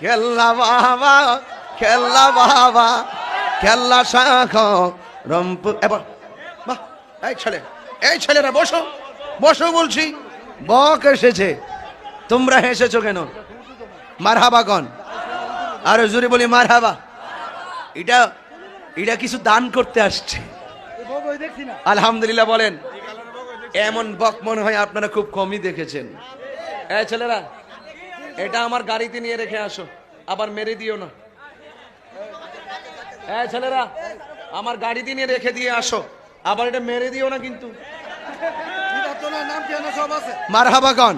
খেলা বাবা খেলা বাবা খেলা শাখ রম্প এবার বাহ এই ছেলে, এই ছেলেরা, বসো বসো বলছি, বক এসেছে। তোমরা হেসেছো কেন? মার হাবা মারহাবাগন আরও জুড়ে বলি মার হাবা এটা এটা কিছু দান করতে আসছে। আলহামদুলিল্লাহ বলেন এমন বক মনে হয় আপনারা খুব কমই দেখেছেন। এই ছেলেরা এটা আমার গাড়িতে নিয়ে রেখে আসো আবার মেরে দিও না। হ্যাঁ ছেলেরা আমার গাড়িতে নিয়ে রেখে দিয়ে আসো আবার এটা মেরে দিও না কিন্তু। মারহাবা গন